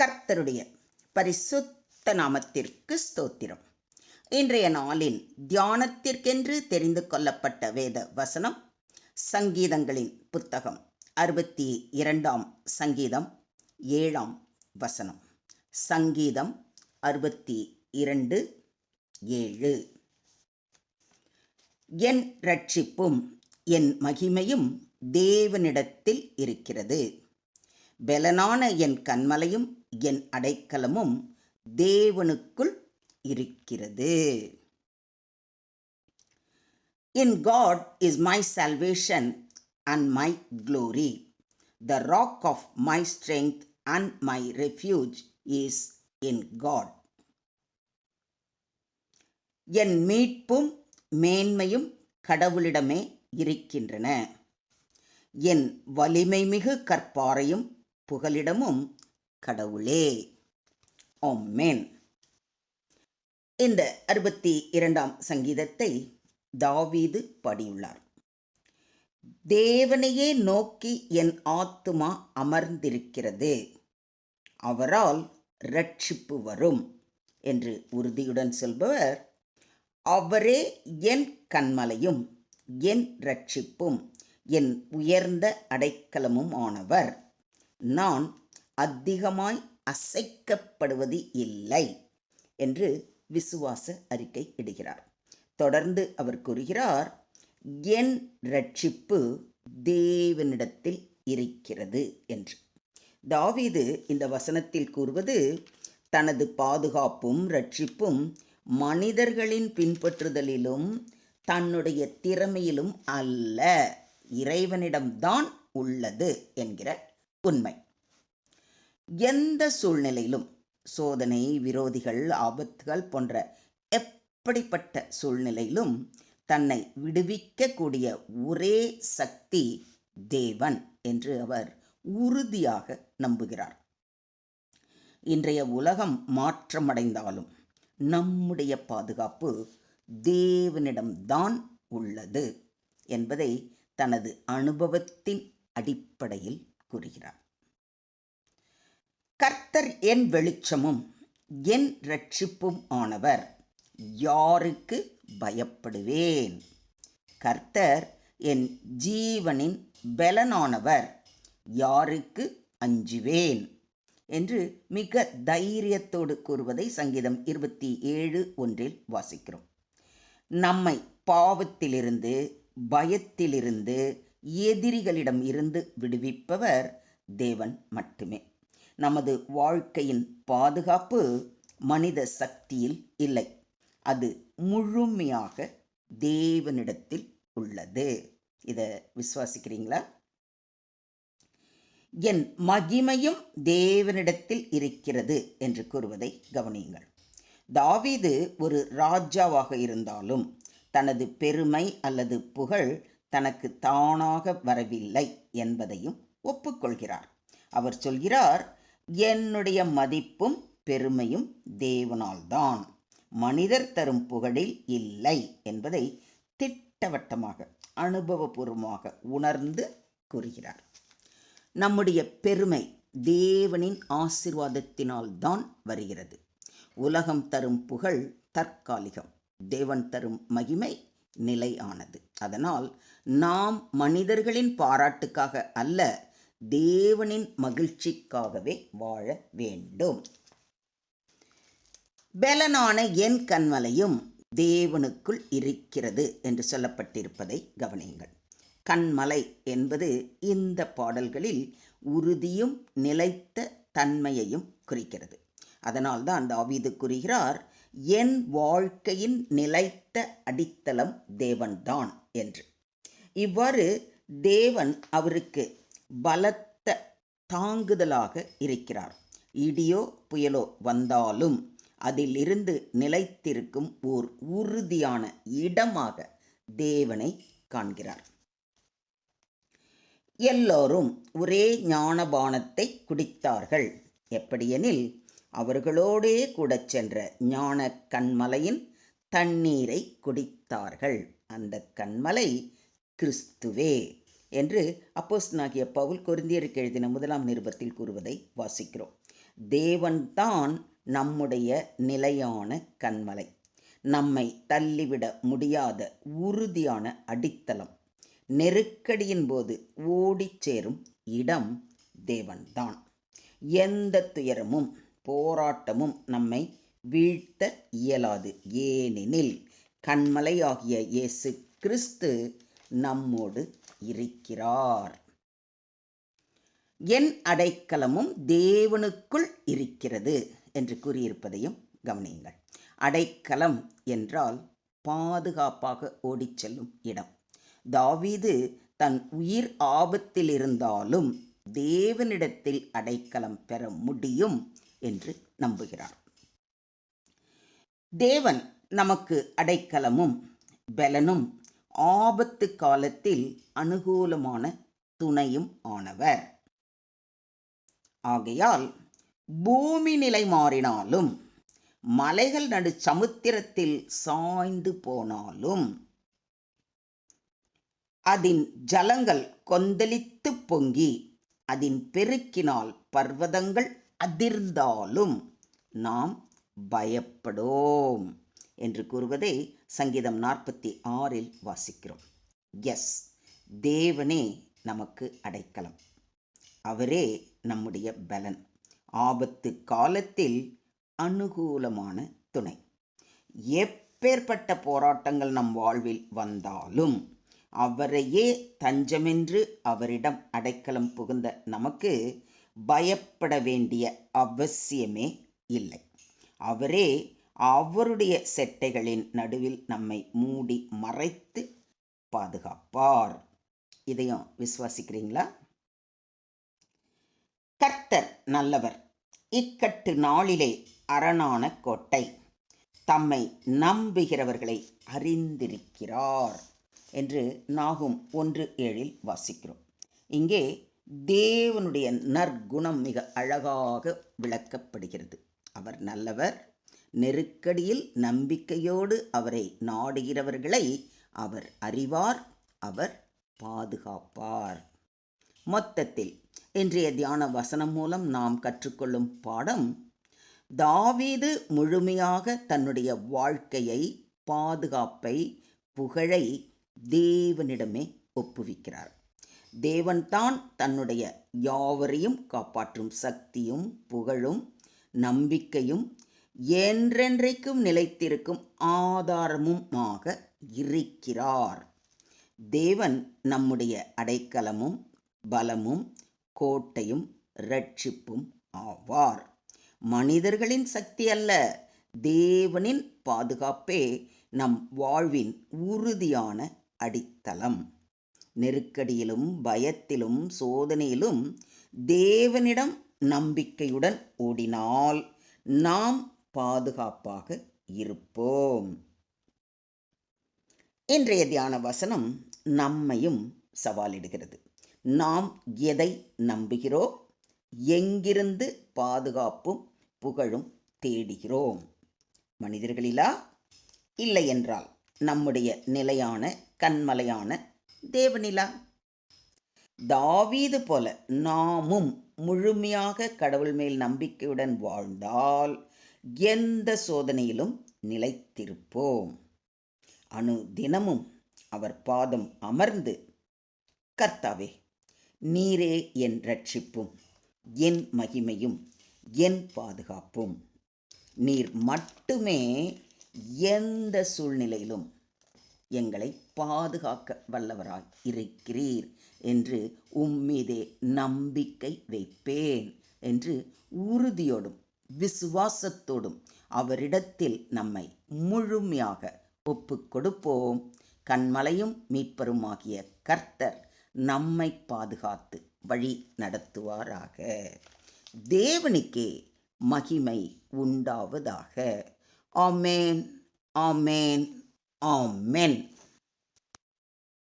கர்த்தருடைய பரிசுத்த நாமத்திற்கு ஸ்தோத்திரம். இன்றைய நாளின் தியானத்திற்கென்று தெரிந்து கொள்ளப்பட்ட வேத வசனம் சங்கீதங்களின் புத்தகம் அறுபத்தி இரண்டாம் சங்கீதம் ஏழாம் வசனம். சங்கீதம் அறுபத்தி இரண்டு ஏழு. என் ரட்சிப்பும் என் மகிமையும் தேவனிடத்தில் இருக்கிறது. பெலனான என் கண்மலையும் என் அடைக்கலமும் தேவனுக்குள் இருக்கிறது. In God is my salvation and my glory the rock of my strength and my refuge is in God என் மீட்பும் மேன்மையும் கடவுளிடமே இருக்கின்றன. என் வலிமை மிகு கற்பாறையும் புகலிடமும் கடவுளே. ஓமேன் இந்த அறுபத்தி இரண்டாம் சங்கீதத்தை தாவீது பாடியுள்ளார். தேவனையே நோக்கி என் ஆத்துமா அமர்ந்திருக்கிறது. அவரால் ரட்சிப்பு வரும் என்று உறுதியுடன் சொல்பவர் அவரே என் கண்மலையும் என் ரட்சிப்பும் என் உயர்ந்த அடைக்கலமும் ஆனவர். நான் அதிகமாய் அசைக்கப்படுவது இல்லை என்று விசுவாச அறிக்கை இடுகிறார். தொடர்ந்து அவர் கூறுகிறார் என் ரட்சிப்பு தேவனிடத்தில் இருக்கிறது என்று. தாவீது இந்த வசனத்தில் கூறுவது தனது பாதுகாப்பும் ரட்சிப்பும் மனிதர்களின் பின்பற்றுதலிலும் தன்னுடைய திறமையிலும் அல்ல இறைவனிடம்தான் உள்ளது என்கிற உண்மை. எந்த சூழ்நிலையிலும் சோதனை விரோதிகள் ஆபத்துகள் போன்ற எப்படிப்பட்ட சூழ்நிலையிலும் தன்னை விடுவிக்கக்கூடிய ஒரே சக்தி தேவன் என்று அவர் உறுதியாக நம்புகிறார். இன்றைய உலகம் மாற்றமடைந்தாலும் நம்முடைய பாதுகாப்பு தேவனிடம்தான் உள்ளது என்பதை தனது அனுபவத்தின் அடிப்படையில் கூறுகிறார். கர்த்தர் என் வெளிச்சமும் என் ரட்சிப்பும் ஆனவர். யாருக்கு பயப்படுவேன்? கர்த்தர் என் ஜீவனின் பலனானவர். யாருக்கு அஞ்சுவேன்? என்று மிக தைரியத்தோடு கூறுவதை சங்கீதம் இருபத்தி ஏழு ஒன்றில் வாசிக்கிறோம். நம்மை பாவத்திலிருந்து பயத்திலிருந்து எதிரிகளிடம் இருந்து விடுவிப்பவர் தேவன் மட்டுமே. நமது வாழ்க்கையின் பாதுகாப்பு மனித சக்தியில் இல்லை. அது முழுமையாக தேவனிடத்தில் உள்ளது. இதை விசுவாசிக்கிறீங்களா? என் மகிமையும் தேவனிடத்தில் இருக்கிறது என்று கூறுவதை கவனியுங்கள். தாவீது ஒரு ராஜாவாக இருந்தாலும் தனது பெருமை அல்லது புகழ் தனக்கு தானாக வரவில்லை என்பதையும் ஒப்புக்கொள்கிறார். அவர் சொல்கிறார் என்னுடைய மதிப்பும் பெருமையும் தேவனால்தான். மனிதர் தரும் புகழில் இல்லை என்பதை திட்டவட்டமாக அனுபவபூர்வமாக உணர்ந்து கூறுகிறார். நம்முடைய பெருமை தேவனின் ஆசிர்வாதத்தினால் தான் வருகிறது. உலகம் தரும் புகழ் தற்காலிகம். தேவன் தரும் மகிமை நிலையானது. அதனால் நாம் மனிதர்களின் பாராட்டுக்காக அல்ல தேவனின் மகிழ்ச்சிக்காகவே வாழ வேண்டும். பலனான என் கண்மலையும் தேவனுக்குள் இருக்கிறது என்று சொல்லப்பட்டிருப்பதை கவனியுங்கள். கண்மலை என்பது இந்த பாடல்களில் உறுதியும் நிலைத்த தன்மையையும் குறிக்கிறது. அதனால்தான் தாவீது கூறுகிறார் என் வாழ்க்கையின் நிலைத்த அடித்தளம் தேவன்தான் என்று. இவ்வாறு தேவன் அவருக்கு பலத்த தாங்குதலாக இருக்கிறார். இடியோ புயலோ வந்தாலும் அதிலிருந்து நிலைத்திருக்கும் ஓர் உறுதியான இடமாக தேவனை காண்கிறார். எல்லோரும் ஒரே ஞானபானத்தை குடித்தார்கள். எப்படியெனில் அவர்களோடே கூட சென்ற ஞான கண்மலையின் தண்ணீரை குடித்தார்கள். அந்த கண்மலை கிறிஸ்துவே என்று அப்போஸ்தனாகிய பவுல் கொருந்தியருக்கு எழுதின முதலாம் நிருபத்தில் கூறுவதை வாசிக்கிறோம். தேவன்தான் நம்முடைய நிலையான கண்மலை. நம்மை தள்ளிவிட முடியாத உறுதியான அடித்தளம். நெருக்கடியின் போது ஓடிச் சேரும் இடம் தேவன்தான் எந்த துயரமும் போராட்டமும் நம்மை வீழ்த்த இயலாது. ஏனெனில் கண்மலையாகிய இயேசு கிறிஸ்து நம்மோடு இருக்கிறார். என் அடைக்கலமும் தேவனுக்குள் இருக்கிறது என்று கூறியிருப்பதையும் கவனியுங்கள். அடைக்கலம் என்றால் பாதுகாப்பாக ஓடிச் செல்லும் இடம். தாவீது தன் உயிர் ஆபத்தில் இருந்தாலும் தேவனிடத்தில் அடைக்கலம் பெற முடியும். என்று நம்புகிறார். தேவன் நமக்கு அடைக்கலமும் பலனும் ஆபத்து காலத்தில் அனுகூலமான துணையும் ஆனவர். ஆகையால் பூமி நிலை மாறினாலும் மலைகள் நடு சமுத்திரத்தில் சாய்ந்து போனாலும் அதன் ஜலங்கள் கொந்தளித்து பொங்கி அதன் பெருக்கினால் பர்வதங்கள் அதிர்ந்தாலும் நாம் பயப்படோம் என்று கூறுவதை சங்கீதம் நாற்பத்தி ஆறில் வாசிக்கிறோம். எஸ் தேவனே நமக்கு அடைக்கலம். அவரே நம்முடைய பலன். ஆபத்து காலத்தில் அனுகூலமான துணை. எப்பேற்பட்ட போராட்டங்கள் நம் வாழ்வில் வந்தாலும் அவரையே தஞ்சமென்று அவரிடம் அடைக்கலம் புகுந்த நமக்கு பயப்பட வேண்டிய அவசியமே இல்லை. அவரே அவருடைய செட்டைகளின் நடுவில் நம்மை மூடி மறைத்து பாதுகாப்பார். இதையும் விசுவாசிக்கிறீங்களா? கர்த்தர் நல்லவர். இக்கட்டு நாளிலே அரணான கோட்டை தம்மை நம்புகிறவர்களை அறிந்திருக்கிறார் என்று நாகும் ஒன்று ஏழில் வாசிக்கிறோம். இங்கே தேவனுடைய நற்குணம் மிக அழகாக விளக்கப்படுகிறது. அவர் நல்லவர் நெருக்கடியில் நம்பிக்கையோடு அவரை நாடுகிறவர்களை அவர் அறிவார் அவர் பாதுகாப்பார். மொத்தத்தில் இன்றைய தியான வசனம் மூலம் நாம் கற்றுக்கொள்ளும் பாடம் தாவீது முழுமையாக தன்னுடைய வாழ்க்கையை பாதுகாப்பை புகழை தேவனிடமே ஒப்புவிக்கிறார். தேவன்தான் தன்னுடைய யாவரையும் காப்பாற்றும் சக்தியும் புகழும் நம்பிக்கையும் என்றென்றைக்கும் நிலைத்திருக்கும் ஆதாரமுமாக இருக்கிறார். தேவன் நம்முடைய அடைக்கலமும் பலமும் கோட்டையும் ரட்சிப்பும் ஆவார். மனிதர்களின் சக்தி அல்ல தேவனின் பாதுகாப்பே நம் வாழ்வின் உறுதியான அடித்தளம். நெருக்கடியிலும் பயத்திலும் சோதனையிலும் தேவனிடம் நம்பிக்கையுடன் ஓடினால் நாம் பாதுகாப்பாக இருப்போம். இன்றைய தியான வசனம் நம்மையும் சவாலிடுகிறது. நாம் எதை நம்புகிறோம் எங்கிருந்து பாதுகாப்பும் புகழும் தேடுகிறோம். மனிதர்களிலா? இல்லை என்றால் நம்முடைய நிலையான கண்மலையான தேவநிலா. தாவீது போல நாமும் முழுமையாக கடவுள் மேல் நம்பிக்கையுடன் வாழ்ந்தால் எந்த சோதனையிலும் நிலைத்திருப்போம். அணு தினமும் அவர் பாதம் அமர்ந்து கர்த்தாவே நீரே என் ரட்சிப்பும் என் மகிமையும் என் பாதுகாப்பும். நீர் மட்டுமே எந்த சூழ்நிலையிலும் எங்களை பாதுகாக்க வல்லவராய் இருக்கிறீர் என்று உம்மீதே நம்பிக்கை வைப்பேன் என்று உறுதியோடும் விசுவாசத்தோடும் அவரிடத்தில் நம்மை முழுமையாக ஒப்பு கொடுப்போம். கண்மலையும் மீட்பருமாகிய கர்த்தர் நம்மை பாதுகாத்து வழி நடத்துவாராக. தேவனுக்கே மகிமை உண்டாவதாக. ஆமேன் ஆமேன். ஆமென்